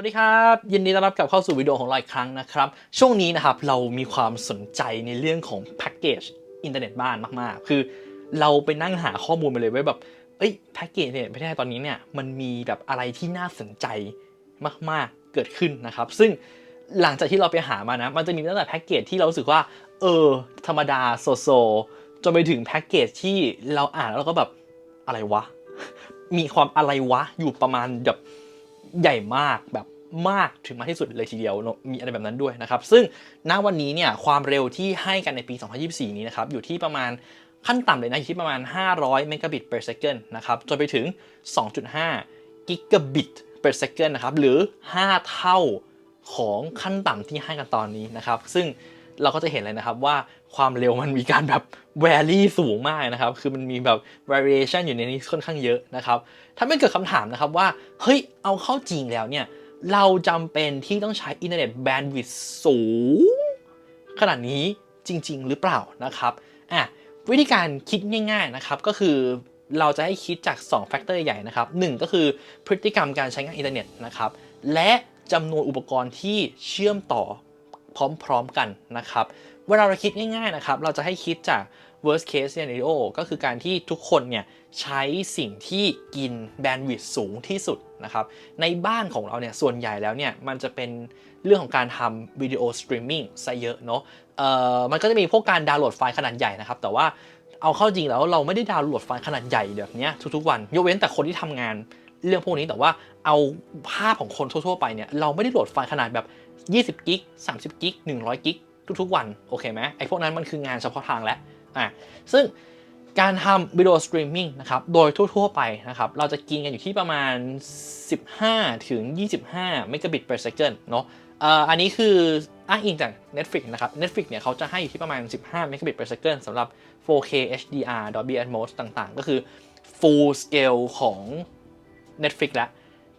วัสดีครับ ยินดีต้อนรับกลับเข้าสู่วิดีโอของเราอีกครั้งนะครับ ช่วงนี้นะครับเรามีความสนใจในเรื่องของแพ็กเกจอินเทอร์เน็ตบ้านมากๆ คือเราไปนั่งหาข้อมูลมาเลยไว้แบบเอ้ยแพ็กเกจเนี่ยประเทศไทยตอนนี้เนี่ยมันมีแบบอะไรที่น่าสนใจมากๆเกิดขึ้นนะครับ ซึ่งหลังจากที่เราไปหามานะมันจะมีตั้งแต่แพ็กเกจที่เราสึกว่าเออธรรมดาโซโซจนไปถึงแพ็กเกจที่เราอ่านแล้วเราก็แบบอะไรวะมีความอะไรวะอยู่ประมาณแบบ ใหญ่มากแบบมากถึงมากที่สุดเลยทีเดียว มีอะไรแบบนั้นด้วยนะครับ ซึ่งณวันนี้เนี่ยความเร็วที่ให้กันในปี 2024 นี้นะครับ อยู่ที่ประมาณขั้นต่ำเลยนะอยู่ที่ประมาณ 500 megabit per second นะครับ จนไปถึง 2.5 gigabit per second นะครับ หรือ 5 เท่าของขั้นต่ำที่ให้กันตอนนี้นะครับ ซึ่ง เราก็จะเห็นเลยนะครับว่าความเร็วมันมีการแบบ vary สูงมากนะครับ คือมันมีแบบ variation อยู่ในนี้ค่อนข้างเยอะนะครับ ถ้าไม่เกิดคำถามนะครับว่า เฮ้ย เอาเข้าจริงแล้วเนี่ย เราจำเป็นที่ต้องใช้อินเทอร์เน็ตแบนด์วิดต์สูง ขนาดนี้จริง ๆ หรือเปล่านะครับ อะ วิธีการคิดง่าย ๆ นะครับ ก็คือเราจะให้คิดจาก2แฟกเตอร์ใหญ่นะครับหนึ่งก็คือพฤติกรรมการใช้งานอินเทอร์เน็ตนะครับ และจำนวนอุปกรณ์ที่เชื่อมต่อ พร้อมๆกันนะครับ เวลาเราคิดง่ายๆนะครับ เราจะให้คิดจาก worst case scenario ก็คือการที่ทุกคนเนี่ยใช้สิ่งที่กินแบนด์วิดต์สูงที่สุดนะครับ ในบ้านของเราเนี่ยส่วนใหญ่แล้วเนี่ยมันจะเป็นเรื่องของการทำวิดีโอสตรีมมิ่งซะเยอะเนาะเอ่อมันก็จะมีพวกการดาวน์โหลดไฟล์ขนาดใหญ่นะครับ แต่ว่าเอาเข้าจริงแล้วเราไม่ได้ดาวน์โหลดไฟล์ขนาดใหญ่แบบเนี้ยทุกๆวัน ยกเว้นแต่คนที่ทำงาน เรื่องพวกนี้แต่ว่าเอาภาพของคนทั่วๆไปเนี่ยเราไม่ได้โหลดไฟล์ขนาดแบบ 20 กิก 30 กิก 100 กิกทุกๆวัน โอเคไหมไอ้พวกนั้นมันคืองานเฉพาะทางแล้วอะซึ่งการทำวิดีโอสตรีมมิ่งนะครับ โดยทั่ว ๆ ไปนะครับ เราจะกินกันอยู่ที่ประมาณ 15 ถึง 25 megabit per second เนาะอ่ออันนี้คืออ้างอิงจาก Netflix นะครับ Netflix เนี่ยเขาจะให้อยู่ที่ประมาณ 15 megabit per second สำหรับ 4K HDR Dolby Atmos ต่างๆ ก็คือ full scale ของ Netflix แล้ว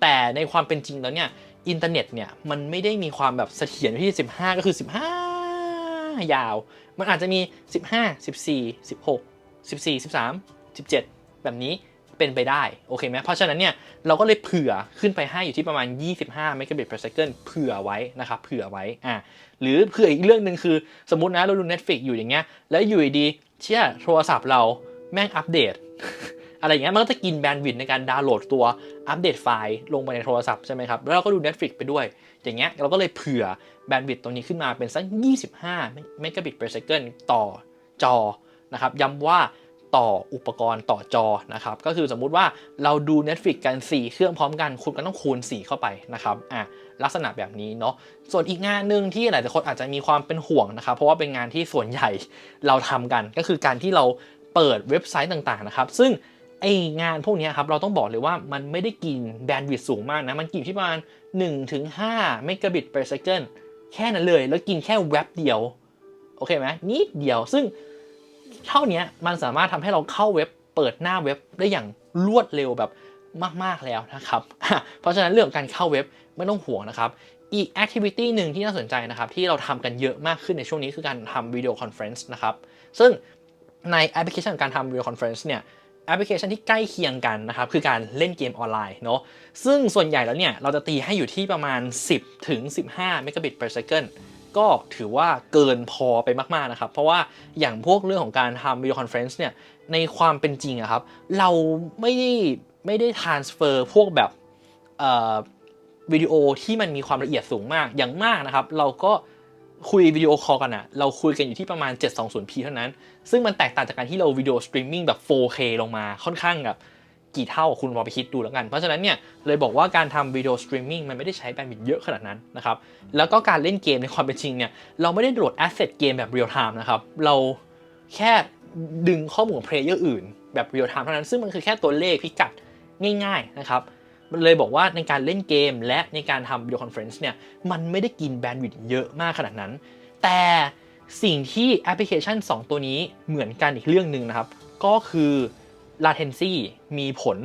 แต่ในความเป็นจริงแล้วเนี่ยอินเทอร์เน็ตเนี่ยมันไม่ได้มีความแบบเสถียรที่ 15 ก็คือ 15 ยาว มันอาจจะมี 15 14 16 14 13 17 แบบนี้เป็นไปได้โอเคไหมเพราะฉะนั้นเนี่ยเราก็เลยเผื่อขึ้นไปให้อยู่ที่ประมาณ 25 megabit per second เผื่อไว้นะครับเผื่อไว้อ่าหรือเผื่ออีกเรื่องหนึ่งคือ สมมตินะเราดู Netflix อยู่อย่างเงี้ยแล้วอยู่ดีเชื่อโทรศัพท์เราแม่งอัปเดต อะไรอย่างเงี้ยมันก็จะกินแบนด์วิดในการดาวน์โหลดตัวอัปเดตไฟล์ลงไปในโทรศัพท์ใช่ไหมครับแล้วเราก็ดู Netflix ไปด้วย อย่างเงี้ยเราก็เลยเผื่อแบนด์วิดตรงนี้ขึ้นมาเป็นสัก 25 megabit per second ต่อจอนะครับย้ำว่าต่ออุปกรณ์ต่อจอนะครับก็คือสมมุติว่าเราดู Netflix กัน 4 เครื่องพร้อมกัน คุณก็ต้องคูณ 4 เข้าไปนะครับอะลักษณะแบบนี้เนาะส่วนอีกงานหนึ่งที่หลายคนอาจจะมีความเป็นห่วงนะครับ เพราะว่าเป็นงานที่ส่วนใหญ่เราทำกัน ก็คือการที่เราเปิดเว็บไซต์ต่างๆนะครับ ซึ่ง ไองานพวกนี้ครับเราต้องบอกเลยว่ามันไม่ได้กินแบนด์วิดต์สูงมากนะ มันกินที่ประมาณ 1-5 megabit per second แค่นั้นเลย แล้วกินแค่เว็บเดียว โอเคไหมนิดเดียวซึ่งเท่านี้มันสามารถทำให้เราเข้าเว็บเปิดหน้าเว็บได้อย่างรวดเร็วแบบมาก ๆ แล้วนะครับ เพราะฉะนั้นเรื่องของการเข้าเว็บไม่ต้องห่วงนะครับ อีกแอคทิวิตี้หนึ่งที่น่าสนใจนะครับ ที่เราทำกันเยอะมากขึ้นในช่วงนี้คือการทำวิดีโอคอนเฟรนซ์นะครับ ซึ่งในแอปพลิเคชันการทำวิดีโอคอนเฟรนซ์เนี่ย แอปพลิเคชันที่ใกล้เคียงกันนะครับคือการเล่นเกมออนไลน์เนาะซึ่งส่วนใหญ่แล้วเนี่ยเราจะตีให้อยู่ที่ประมาณ 10ถึง15 megabit per second ก็ถือว่าเกินพอไปมาก ๆ นะครับ เพราะว่าอย่างพวกเรื่องของการทำวิดีโอคอนเฟรนซ์เนี่ยในความเป็นจริงอะครับ เราไม่ได้ไม่ได้ transfer พวกแบบวิดีโอที่มันมีความละเอียดสูงมากอย่างมากนะครับ เราก็ คุยวิดีโอคอลกันอะเราคุยกันอยู่ที่ประมาณ 720p เท่านั้น ซึ่งมันแตกต่างจากการที่เราวิดีโอสตรีมมิ่งแบบ 4K ลงมาค่อนข้างแบบกี่เท่าคุณลองไปคิดดูแล้วกัน เพราะฉะนั้นเนี่ยเลยบอกว่าการทำวิดีโอสตรีมมิ่งมันไม่ได้ใช้แบนด์วิดต์เยอะขนาดนั้นนะครับ แล้วก็การเล่นเกมในความเป็นจริงเนี่ยเราไม่ได้โหลดแอสเซทเกมแบบเรียลไทม์นะครับ เราแค่ดึงข้อมูลของเพลเยอร์อื่น แบบเรียลไทม์เท่านั้น ซึ่งมันคือแค่ตัวเลขพิกัดง่ายๆนะครับ มันเลยบอกว่าในการเล่นเกมและในการทำวิดีโอคอนเฟรนซ์เนี่ย มันไม่ได้กินแบนด์วิดต์เยอะมากขนาดนั้น แต่สิ่งที่แอปพลิเคชัน 2 ตัวนี้เหมือนกันอีกเรื่องหนึ่งนะครับ ก็คือ latency มีผล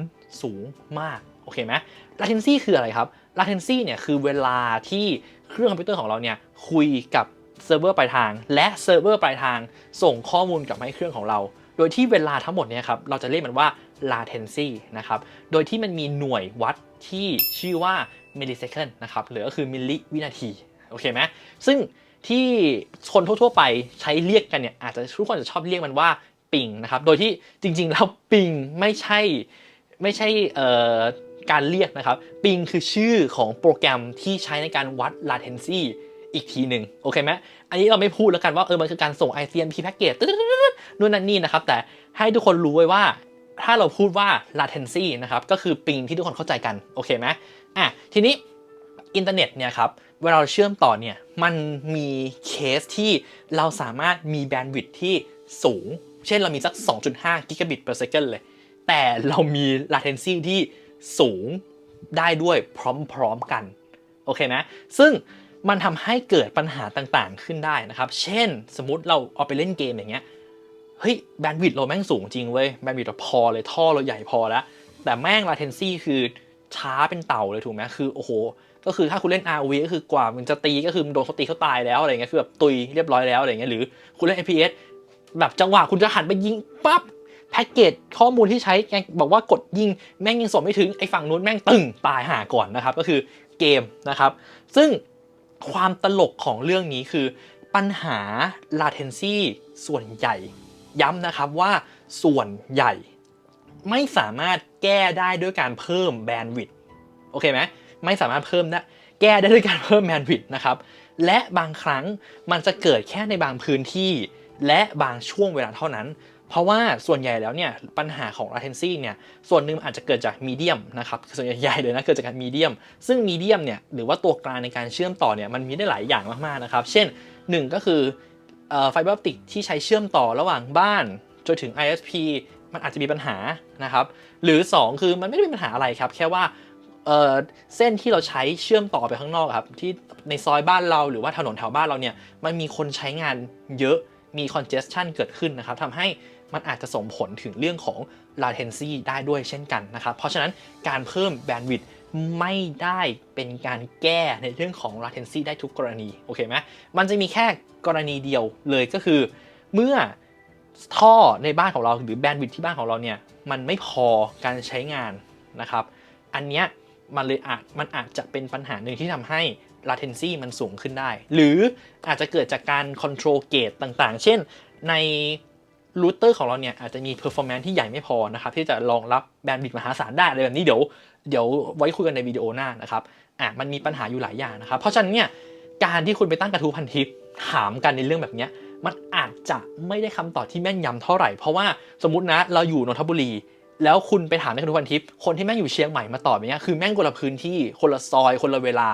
สูงมาก โอเคไหม latency คืออะไรครับ latency เนี่ยคือเวลาที่เครื่องคอมพิวเตอร์ของเราเนี่ยคุยกับเซิร์ฟเวอร์ปลายทาง และเซิร์ฟเวอร์ปลายทางส่งข้อมูลกลับมาให้เครื่องของเรา โดยที่เวลาทั้งหมดเนี่ยครับเราจะเรียกมันว่า latency นะครับ โดยที่มันมีหน่วยวัดที่ชื่อว่า millisecond นะครับหรือก็คือมิลลิวินาที โอเคไหมซึ่งที่คนทั่วๆไปใช้เรียกกันเนี่ยอาจจะทุกคนจะชอบเรียกมันว่าปิงนะครับ โดยที่จริงๆแล้วปิงไม่ใช่ไม่ใช่การเรียกนะครับ ปิงคือชื่อของโปรแกรมที่ใช้ในการวัด latency อีกทีหนึ่งโอเคไหมอันนี้เราไม่พูดแล้วกันว่าเออมันคือการส่ง ICMP package ตึ๊ดๆนู่นนั่นนี่นะครับ แต่ให้ทุกคนรู้ไว้ว่า ถ้าเราพูดว่า latency นะครับ ก็คือปิงที่ทุกคนเข้าใจกัน โอเคไหมอะ ทีนี้อินเทอร์เน็ตเนี่ยครับ เวลาเราเชื่อมต่อเนี่ย มันมีเคสที่เราสามารถมีแบนด์วิดท์ที่สูง เช่นเรามีสัก 2.5 กิกะบิต per second เลย แต่เรามี latency ที่สูงได้ด้วยพร้อมๆกัน โอเคไหมซึ่งมันทำให้เกิดปัญหาต่างๆขึ้นได้นะครับ เช่น สมมติเราเอาไปเล่นเกมอย่างเงี้ย เฮ้ยแบนด์วิดต์เราแม่งสูงจริงเว้ยแบนด์วิดต์เราพอเลยท่อเราใหญ่พอแล้ว แต่แม่ง latency คือช้าเป็นเต่าเลยถูกไหมคือโอ้โหก็คือถ้าคุณเล่น ROV ก็คือกว่ามันจะตีก็คือมันโดนเขาตีเขาตายแล้วอะไรเงี้ยคือแบบตุยเรียบร้อยแล้วอะไรเงี้ยหรือคุณเล่น FPS แบบจังหวะคุณจะหันไปยิงปั๊บแพ็กเกจข้อมูลที่ใช้บอกว่ากดยิงแม่งยังส่งไม่ถึงไอ้ฝั่งนู้นแม่งตึงตายหาก่อนนะครับก็คือเกมนะครับ ซึ่งความตลกของเรื่องนี้คือปัญหา latency ส่วนใหญ่ ย้ำนะครับว่าส่วนใหญ่ไม่สามารถแก้ได้ด้วยการเพิ่มแบนด์วิดต์โอเคไหมไม่สามารถเพิ่มได้แก้ได้ด้วยการเพิ่มแบนด์วิดต์นะครับและบางครั้งมันจะเกิดแค่ในบางพื้นที่ และบางช่วงเวลาเท่านั้น เพราะว่าส่วนใหญ่แล้วเนี่ยปัญหาของ latency เนี่ยส่วนหนึ่งอาจจะเกิดจากมีเดียมนะครับส่วนใหญ่เลยนะเกิดจากการมีเดียม ซึ่งมีเดียมเนี่ยหรือว่าตัวกลางในการเชื่อมต่อเนี่ยมันมีได้หลายอย่างมากๆนะครับ เช่นหนึ่งก็คือ ไฟเบอร์ออปติกที่ใช้เชื่อมต่อระหว่างบ้าน จนถึง ISP มันอาจจะมีปัญหานะครับ หรือ 2 คือมันไม่ได้มีปัญหาอะไรครับ แค่ว่าเเส้นที่เราใช้เชื่อมต่อไปข้างนอกครับ ที่ในซอยบ้านเราหรือว่าถนนแถวบ้านเราเนี่ยมันมีคนใช้งานเยอะมี congestion เกิดขึ้นนะครับทำให้มันอาจจะส่งผลถึงเรื่องของ latency ได้ด้วยเช่นกันนะครับ เพราะฉะนั้นการเพิ่ม bandwidth ไม่ได้เป็นการแก้ในเรื่องของ latency ได้ทุกกรณีโอเคไหมมันจะมีแค่กรณีเดียวเลยก็คือ เมื่อท่อในบ้านของเราหรือแบนด์วิดที่บ้านของเราเนี่ยมันไม่พอการใช้งานนะครับ อันเนี้ยมันเลยอาจมันอาจจะเป็นปัญหาหนึ่งที่ทำให้ latency มันสูงขึ้นได้ หรืออาจจะเกิดจากการ control gate ต่างๆ เช่นใน รูเตอร์ของเราเนี่ยอาจจะมี performance ที่ใหญ่ไม่พอนะครับที่จะรองรับแบนด์วิดต์มหาศาลได้อะไรแบบนี้เดี๋ยวเดี๋ยวไว้คุยกันในวิดีโอหน้านะครับอะมันมีปัญหาอยู่หลายอย่างนะครับ เพราะฉะนั้นเนี่ยการที่คุณไปตั้งกระทู้พันทิปถามกันในเรื่องแบบนี้มันอาจจะไม่ได้คำตอบที่แม่นยำเท่าไหร่ เพราะว่าสมมตินะเราอยู่นนทบุรี แล้วคุณไปถามในคณะทู้พันทิปคนที่แม่งอยู่เชียงใหม่มาตอบอย่างเงี้ยคือแม่งคนละพื้นที่คนละซอย คนละเวลา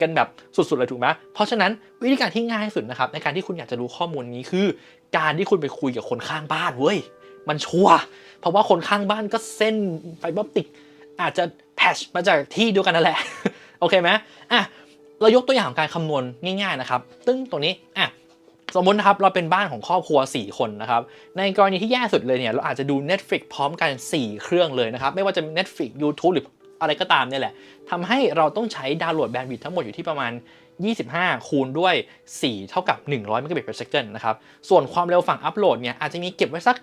กันแบบสุดๆเลยถูกไหมเพราะฉะนั้นวิธีการที่ง่ายที่สุดนะครับในการที่คุณอยากจะรู้ข้อมูลนี้คือ การที่คุณไปคุยกับคนข้างบ้านเว้ยมันชัวร์เพราะว่าคนข้างบ้านก็เส้นไฟเบอร์ออปติก อาจจะแพชมาจากที่เดียวกันนั่นแหละ โอเคไหมอะเรายกตัวอย่างของการคำนวณง่ายๆนะครับตึ้งตรงนี้อะสมมตินะครับเราเป็นบ้านของครอบครัว 4 คนนะครับในกรณีที่แย่สุดเลยเนี่ยเราอาจจะดู Netflix พร้อมกัน 4 เครื่องเลยนะครับไม่ว่าจะ Netflix YouTube หรืออะไรก็ตามเนี่ยแหละทำให้เราต้องใช้ดาวน์โหลดแบนด์วิดต์ทั้งหมดอยู่ที่ประมาณ 25 คูณด้วย 4 เท่ากับ 100 megabit per second นะครับ ส่วนความเร็วฝั่งอัปโหลดเนี่ยอาจจะมีเก็บไว้สัก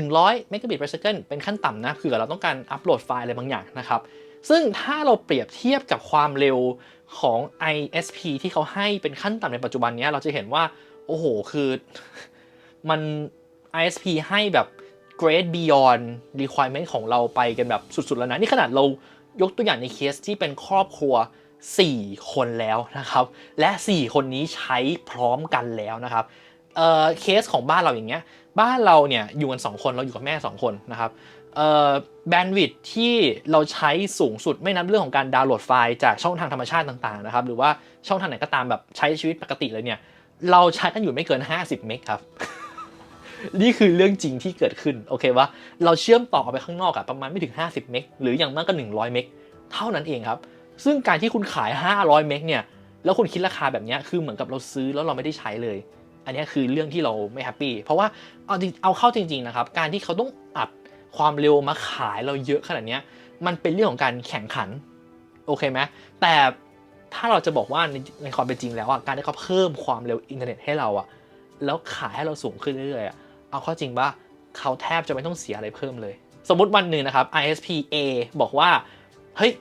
100 megabit per second เป็นขั้นต่ำนะเผื่อเราต้องการอัปโหลดไฟล์อะไรบางอย่างนะครับ ซึ่งถ้าเราเปรียบเทียบกับความเร็วของ ISP ที่เขาให้เป็นขั้นต่ำในปัจจุบันนี้เราจะเห็นว่า โอ้โห คือมัน ISP ให้แบบ great beyond requirement ของเราไปกันแบบสุดๆแล้วนะ นี่ขนาดเรายกตัวอย่างในเคสที่เป็นครอบครัว 4 คนแล้วนะครับ และ 4 คนนี้ใช้พร้อมกันแล้วนะครับเอ่อเคสของบ้านเราอย่างเงี้ย บ้านเราเนี่ยอยู่กัน 2 คนเราอยู่กับแม่ 2 คนนะครับเอ่อแบนด์วิดท์ที่เราใช้สูงสุดไม่นับเรื่องของการดาวน์โหลดไฟล์จากช่องทางธรรมชาติต่างๆนะครับหรือว่าช่องทางไหนก็ตามแบบใช้ชีวิตปกติเลยเนี่ยเราใช้กันอยู่ไม่เกิน 50 เมกครับนี่คือเรื่องจริงที่เกิดขึ้น โอเควะเราเชื่อมต่อไปข้างนอกอะประมาณไม่ถึง 50 เมกหรืออย่างมากก็ 100 เมกเท่านั้นเองครับ ซึ่งการที่คุณขาย 500 เมกเนี่ย แล้วคุณคิดราคาแบบนี้คือเหมือนกับเราซื้อแล้วเราไม่ได้ใช้เลย อันนี้คือเรื่องที่เราไม่แฮปปี้ เพราะว่าเอาเอาเข้าจริงๆนะครับ การที่เขาต้องอัดความเร็วมาขายเราเยอะขนาดนี้ มันเป็นเรื่องของการแข่งขัน โอเคไหมแต่ถ้าเราจะบอกว่าในในความเป็นจริงแล้วอะ การที่เขาเพิ่มความเร็วอินเทอร์เน็ตให้เราอะ แล้วขายให้เราสูงขึ้นเรื่อยๆอะ เอาเข้าจริงว่าเขาแทบจะไม่ต้องเสียอะไรเพิ่มเลย สมมติวันหนึ่งนะครับ ISP A บอกว่า เฮ้ย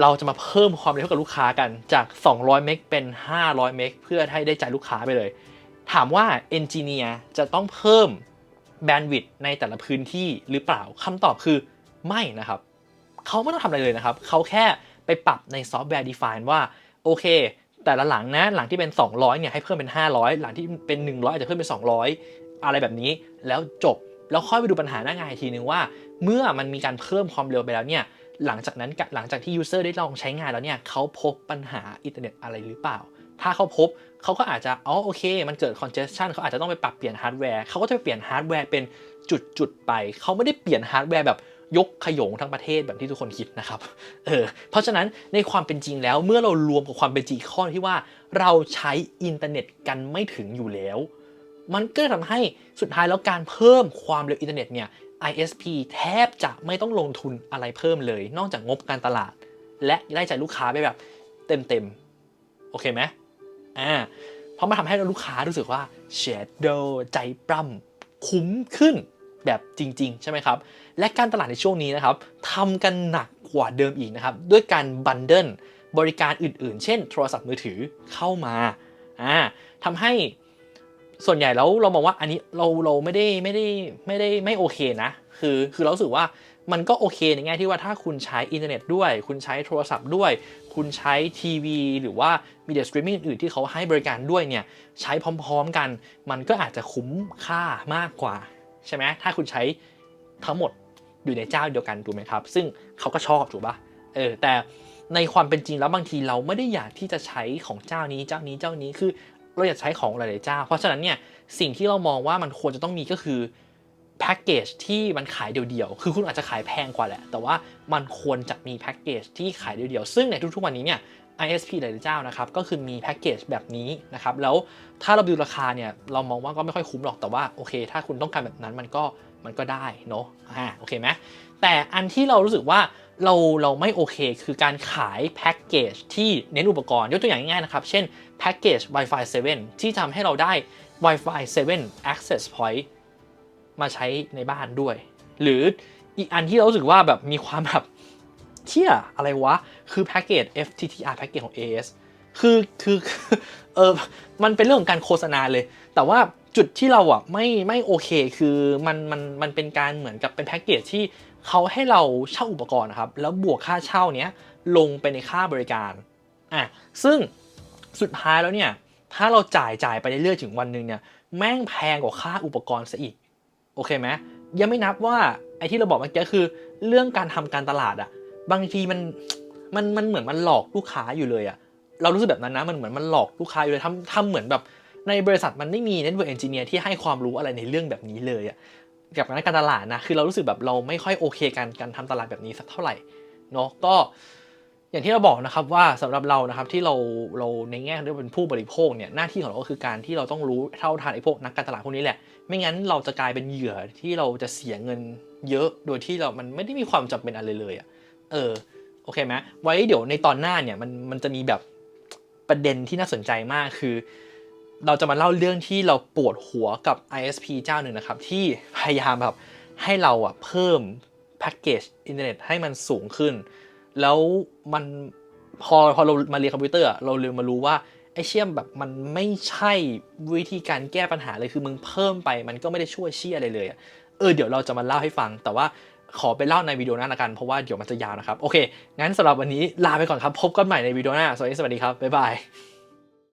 เราจะมาเพิ่มความเร็วกับลูกค้ากันจาก 200 เมกเป็น 500 เมกเพื่อให้ได้ใจลูกค้าไปเลย ถามว่าเอนจิเนียร์จะต้องเพิ่มแบนด์วิดต์ในแต่ละพื้นที่หรือเปล่าคำตอบคือไม่นะครับ เขาไม่ต้องทำอะไรเลยนะครับ เขาแค่ไปปรับในซอฟต์แวร์ define ว่าโอเค แต่ละหลังนะหลังที่เป็น 200เนี่ยให้เพิ่มเป็น 500 หลังที่เป็น 100อาจจะเพิ่มเป็น 200 อะไรแบบนี้แล้วจบแล้วค่อยไปดูปัญหาหน้างานอีกทีนึงว่า เมื่อมันมีการเพิ่มความเร็วไปแล้วเนี่ย หลังจากนั้นหลังจากที่ user ได้ลองใช้งานแล้วเนี่ยเขาพบปัญหาอินเทอร์เน็ตอะไรหรือเปล่า ถ้าเขาพบเขาก็อาจจะอ๋อโอเค มันเกิด congestion เขาอาจจะต้องไปปรับเปลี่ยนฮาร์ดแวร์เขาก็จะไปเปลี่ยนฮาร์ดแวร์เป็นจุดๆไป เขาไม่ได้เปลี่ยนฮาร์ดแวร์แบบยกขยงทั้งประเทศแบบที่ทุกคนคิดนะครับ เออ เพราะฉะนั้นในความเป็นจริงแล้วเมื่อเรารวมกับความเป็นจริงข้อที่ว่า เราใช้อินเทอร์เน็ตกันไม่ถึงอยู่แล้ว มันก็ทำให้สุดท้ายแล้วการเพิ่มความเร็วอินเทอร์เน็ตเนี่ย ISP แทบจะไม่ต้องลงทุนอะไรเพิ่มเลย นอกจากงบการตลาด และได้ใจลูกค้าไปแบบเต็มๆ โอเคไหมอ่าเพราะมันทำให้ลูกค้ารู้สึกว่าเชดโดใจปล้ำคุ้มขึ้นแบบจริง ๆ ใช่ไหมครับ และการตลาดในช่วงนี้นะครับทำกันหนักกว่าเดิมอีกนะครับ ด้วยการบันเดิลบริการอื่นๆ เช่น โทรศัพท์มือถือเข้ามาอ่าทำให้ ส่วนใหญ่แล้วเรามองว่าอันนี้เราเราไม่ได้ไม่ได้ไม่ได้ไม่โอเคนะ คือคือเราสึกว่ามันก็โอเคในแง่ที่ว่าถ้าคุณใช้อินเทอร์เน็ตด้วย คุณใช้โทรศัพท์ด้วย คุณใช้ทีวีหรือว่ามีเดียสตรีมมิ่งอื่นที่เขาให้บริการด้วยเนี่ยใช้พร้อมๆกัน มันก็อาจจะคุ้มค่ามากกว่า ใช่ไหมถ้าคุณใช้ทั้งหมดอยู่ในเจ้าเดียวกันถูกไหมครับ ซึ่งเขาก็ชอบถูกปะเออแต่ในความเป็นจริงแล้วบางทีเราไม่ได้อยากที่จะใช้ของเจ้านี้เจ้านี้เจ้านี้คือ เราอยากใช้ของหลายๆเจ้า เพราะฉะนั้นเนี่ยสิ่งที่เรามองว่ามันควรจะต้องมีก็คือแพ็กเกจที่มันขายเดี่ยวๆ คือคุณอาจจะขายแพงกว่าแหละ แต่ว่ามันควรจะมีแพ็กเกจที่ขายเดี่ยวๆ ซึ่งในทุกๆวันนี้เนี่ย ISP หลายๆเจ้านะครับ ก็คือมีแพ็กเกจแบบนี้นะครับ แล้วถ้าเราดูราคาเนี่ย เรามองว่าก็ไม่ค่อยคุ้มหรอก แต่ว่าโอเค ถ้าคุณต้องการแบบนั้นมันก็มันก็ได้เนาะ อ่า โอเคไหมแต่อันที่เรารู้สึกว่า เราเราไม่โอเคคือการขายแพ็กเกจที่เน้นอุปกรณ์ยกตัวอย่างง่ายๆนะครับ เช่นแพ็กเกจ Wi-Fi 7 ที่ทำให้เราได้ Wi-Fi 7 Access Point มาใช้ในบ้านด้วย หรืออีกอันที่เรารู้สึกว่าแบบมีความแบบเที่ยอะไรวะ คือแพ็กเกจ FTTR แพ็กเกจของ AS คือคือเออมันเป็นเรื่องของการโฆษณาเลย แต่ว่าจุดที่เราอะไม่ไม่โอเค คือมันมันมันเป็นการเหมือนกับเป็นแพ็กเกจที่ เขาให้เราเช่าอุปกรณ์นะครับ แล้วบวกค่าเช่าเนี้ยลงไปในค่าบริการอะซึ่งสุดท้ายแล้วเนี่ยถ้าเราจ่ายจ่ายไปเรื่อยๆถึงวันหนึ่งเนี่ยแม่งแพงกว่าค่าอุปกรณ์ซะอีก โอเคไหมยังไม่นับว่าไอ้ที่เราบอกเมื่อกี้คือ เรื่องการทำการตลาดอะบางทีมันมันมันเหมือนมันหลอกลูกค้าอยู่เลยอะเรารู้สึกแบบนั้นนะมันเหมือนมันหลอกลูกค้าอยู่เลยทำทำเหมือนแบบในบริษัทมันไม่มีเน็ตเวิร์กเอนจิเนียร์ที่ให้ความรู้อะไรในเรื่องแบบนี้เลยอะ กับการตลาดนะ คือเรารู้สึกแบบเราไม่ค่อยโอเคกันการทำตลาดแบบนี้สักเท่าไหร่เนาะก็อย่างที่เราบอกนะครับว่าสำหรับเรานะครับที่เราเราในแง่ที่เป็นผู้บริโภคเนี่ยหน้าที่ของเราก็คือการที่เราต้องรู้เท่าทันไอ้พวกนักการตลาดพวกนี้แหละ ไม่งั้นเราจะกลายเป็นเหยื่อที่เราจะเสียเงินเยอะโดยที่เรา มันไม่ได้มีความจำเป็นอะไรเลยอะเออโอเคไหมไว้เดี๋ยวในตอนหน้าเนี่ยมันมันจะมีแบบประเด็นที่น่าสนใจมากคือ เราจะมาเล่าเรื่องที่เราปวดหัวกับ ISP เจ้าหนึ่งนะครับ ที่พยายามแบบให้เราอะเพิ่มแพ็กเกจอินเทอร์เน็ตให้มันสูงขึ้น แล้วมันพอพอเรามาเรียนคอมพิวเตอร์เราเรียนมารู้ว่าไอเชี่ยมแบบมันไม่ใช่วิธีการแก้ปัญหาเลยคือมึงเพิ่มไปมันก็ไม่ได้ช่วยเชี่ยอะไรเลยอเออเดี๋ยวเราจะมาเล่าให้ฟัง แต่ว่าขอไปเล่าในวิดีโอหน้าละกันเพราะว่าเดี๋ยวมันจะยาวนะครับ โอเค งั้นสำหรับวันนี้ลาไปก่อนครับ พบกันใหม่ในวิดีโอหน้าสวัสดีสวัสดีครับบ๊ายบาย